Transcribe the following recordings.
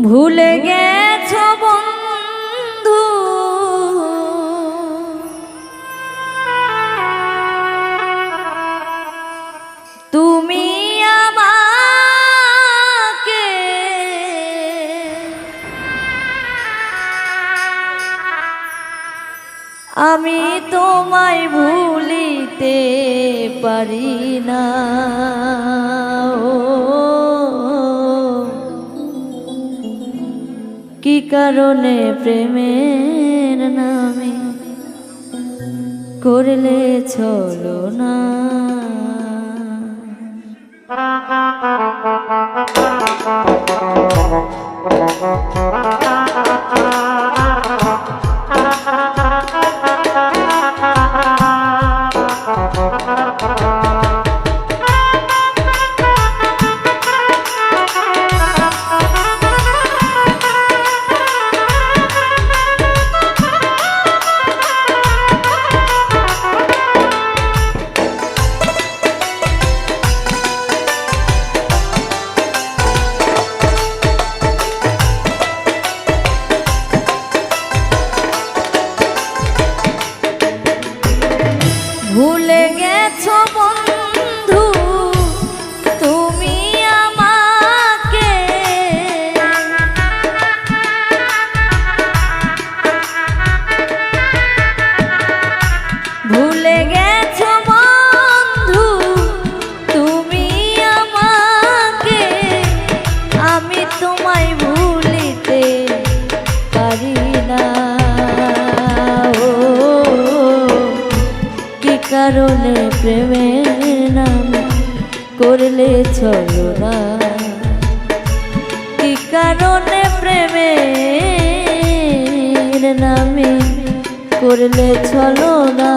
ভুলে গেছ বন্ধু। তুমি আমাকে আমি তোমায় ভুলিতে পারি না। ও কি কারণে প্রেমের নামে করলে চলো না? চলো না কি কারণে প্রেমের নামে করলে চলো না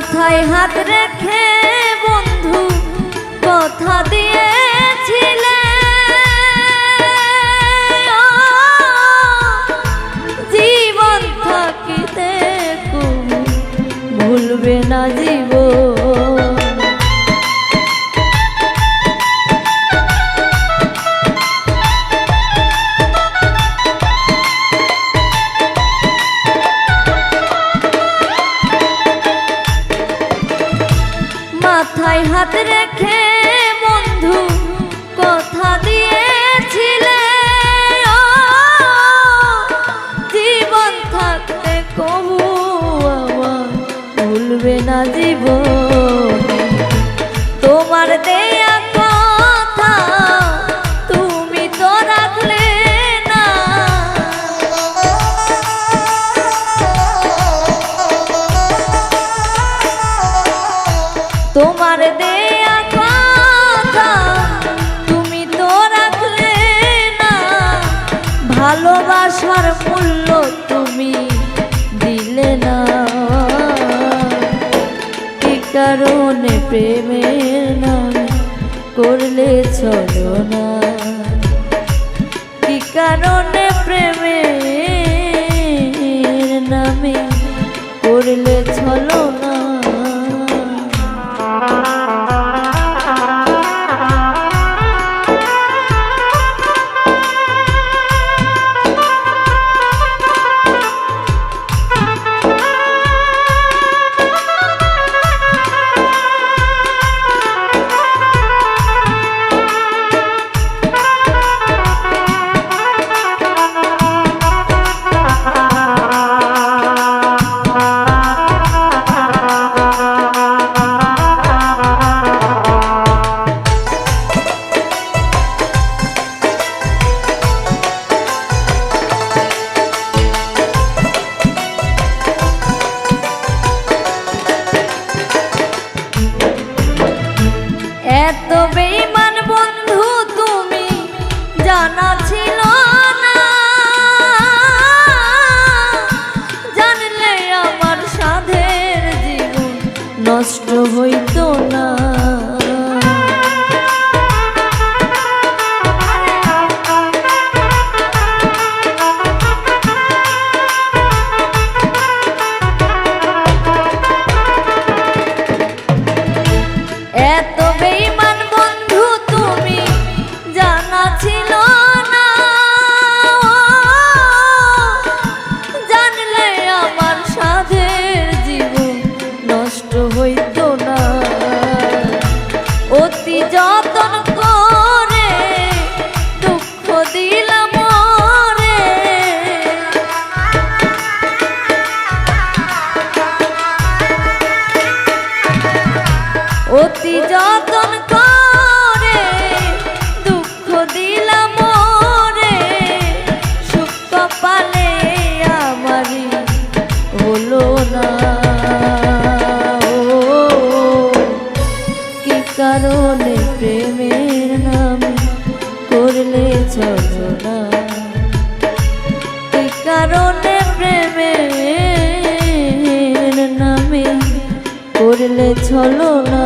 মাথায় হাত রেখে কারণে প্রেমের নামে করলে চলো না। কি কারণে প্রেমের কারণে প্রেমের নামে করলে ছলনা না। কারণে প্রেমের নামে করলে ছলনা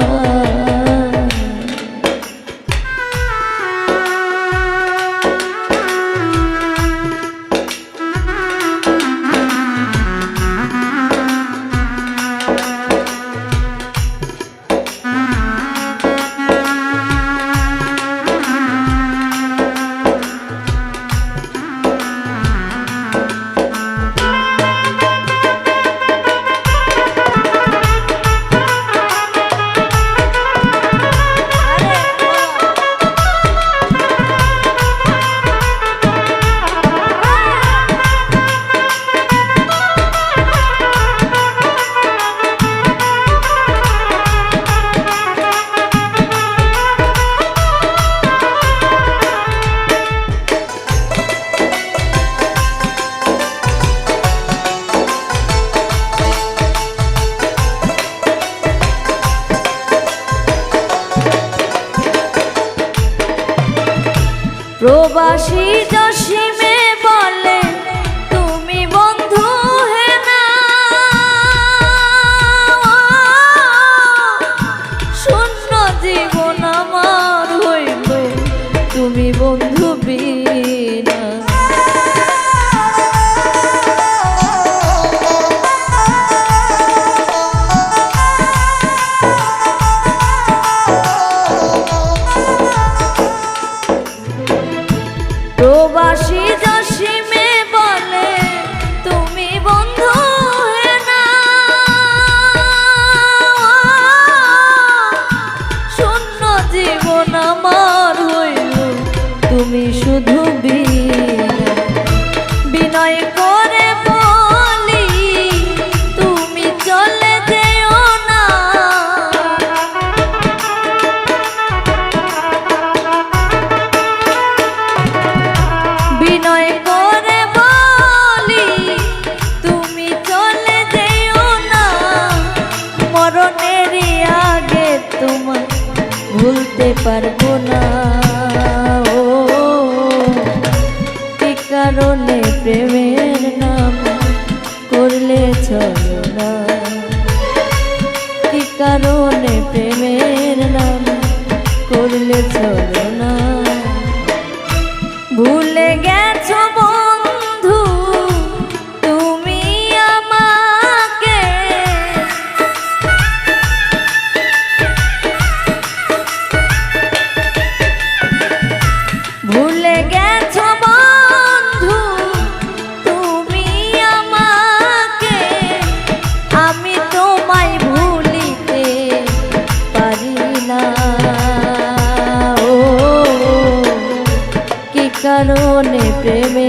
প্রবাসী দশী আমার চারণে প্রেমের নাম করলে চলো না। কি কারণে প্রেমের নাম করলে চলো ও কি কারণে প্রেমে